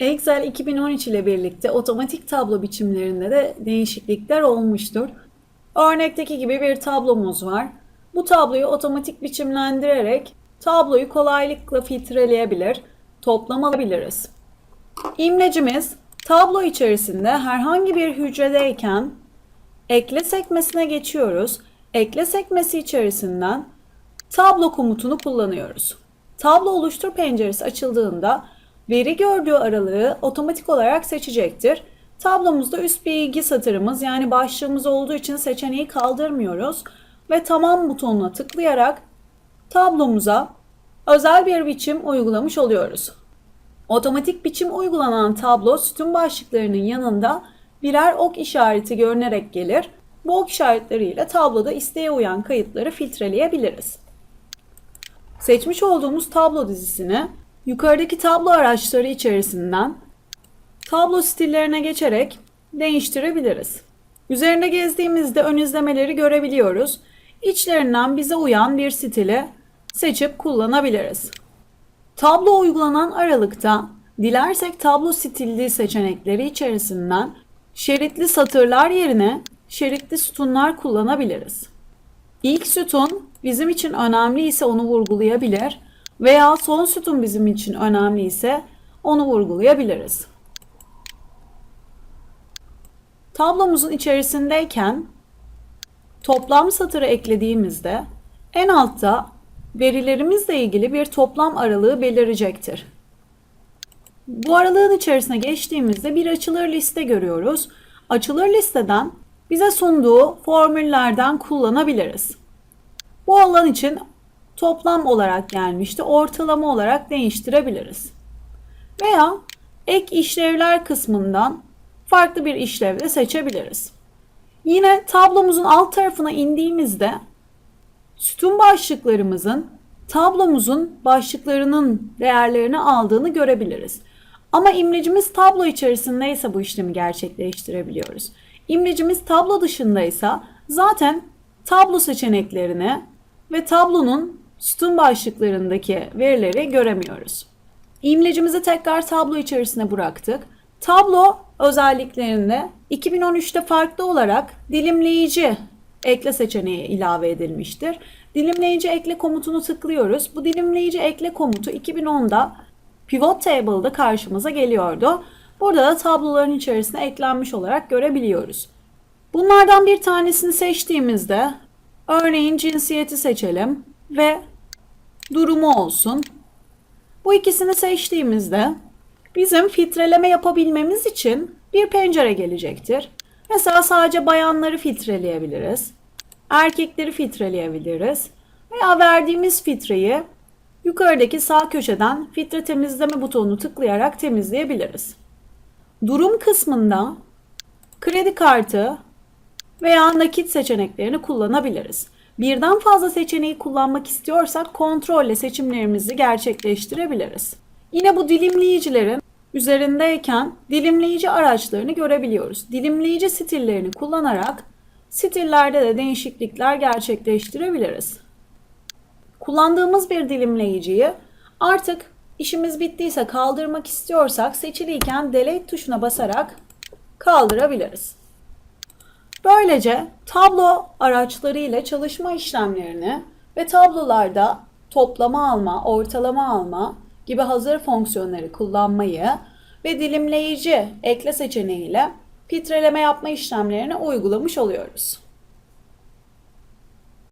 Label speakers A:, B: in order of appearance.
A: Excel 2013 ile birlikte otomatik tablo biçimlerinde de değişiklikler olmuştur. Örnekteki gibi bir tablomuz var. Bu tabloyu otomatik biçimlendirerek tabloyu kolaylıkla filtreleyebilir, toplam alabiliriz. İmlecimiz tablo içerisinde herhangi bir hücredeyken ekle sekmesine geçiyoruz. Ekle sekmesi içerisinden tablo komutunu kullanıyoruz. Tablo oluştur penceresi açıldığında veri gördüğü aralığı otomatik olarak seçecektir. Tablomuzda üst bilgi satırımız yani başlığımız olduğu için seçeneği kaldırmıyoruz ve tamam butonuna tıklayarak tablomuza özel bir biçim uygulamış oluyoruz. Otomatik biçim uygulanan tablo sütun başlıklarının yanında birer ok işareti görünerek gelir. Bu ok işaretleriyle tabloda isteğe uyan kayıtları filtreleyebiliriz. Seçmiş olduğumuz tablo dizisini yukarıdaki tablo araçları içerisinden tablo stillerine geçerek değiştirebiliriz. Üzerinde gezdiğimizde ön izlemeleri görebiliyoruz. İçlerinden bize uyan bir stili seçip kullanabiliriz. Tablo uygulanan aralıkta dilersek tablo stilli seçenekleri içerisinden şeritli satırlar yerine şeritli sütunlar kullanabiliriz. İlk sütun bizim için önemli ise onu vurgulayabilir veya son sütun bizim için önemli ise onu vurgulayabiliriz. Tablomuzun içerisindeyken toplam satırı eklediğimizde en altta verilerimizle ilgili bir toplam aralığı belirecektir. Bu aralığın içerisine geçtiğimizde bir açılır liste görüyoruz. Açılır listeden bize sunduğu formüllerden kullanabiliriz. Bu alan için toplam olarak gelmişti. Ortalama olarak değiştirebiliriz. Veya ek işlevler kısmından farklı bir işlev de seçebiliriz. Yine tablomuzun alt tarafına indiğimizde sütun başlıklarımızın tablomuzun başlıklarının değerlerini aldığını görebiliriz. Ama imlecimiz tablo içerisindeyse bu işlemi gerçekleştirebiliyoruz. İmlecimiz tablo dışındaysa zaten tablo seçeneklerini ve tablonun sütun başlıklarındaki verileri göremiyoruz. İmlecimizi tekrar tablo içerisine bıraktık. Tablo özelliklerinde 2013'te farklı olarak dilimleyici ekle seçeneği ilave edilmiştir. Dilimleyici ekle komutunu tıklıyoruz. Bu dilimleyici ekle komutu 2010'da pivot table'da karşımıza geliyordu. Burada da tabloların içerisine eklenmiş olarak görebiliyoruz. Bunlardan bir tanesini seçtiğimizde örneğin cinsiyeti seçelim ve durumu olsun. Bu ikisini seçtiğimizde bizim filtreleme yapabilmemiz için bir pencere gelecektir. Mesela sadece bayanları filtreleyebiliriz. Erkekleri filtreleyebiliriz. Veya verdiğimiz filtreyi yukarıdaki sağ köşeden filtre temizleme butonunu tıklayarak temizleyebiliriz. Durum kısmında kredi kartı veya nakit seçeneklerini kullanabiliriz. Birden fazla seçeneği kullanmak istiyorsak kontrolle seçimlerimizi gerçekleştirebiliriz. Yine bu dilimleyicilerin üzerindeyken dilimleyici araçlarını görebiliyoruz. Dilimleyici stillerini kullanarak stillerde de değişiklikler gerçekleştirebiliriz. Kullandığımız bir dilimleyiciyi artık işimiz bittiyse kaldırmak istiyorsak seçiliyken delete tuşuna basarak kaldırabiliriz. Böylece tablo araçları ile çalışma işlemlerini ve tablolarda toplama alma, ortalama alma gibi hazır fonksiyonları kullanmayı ve dilimleyici ekle seçeneğiyle filtreleme yapma işlemlerini uygulamış oluyoruz.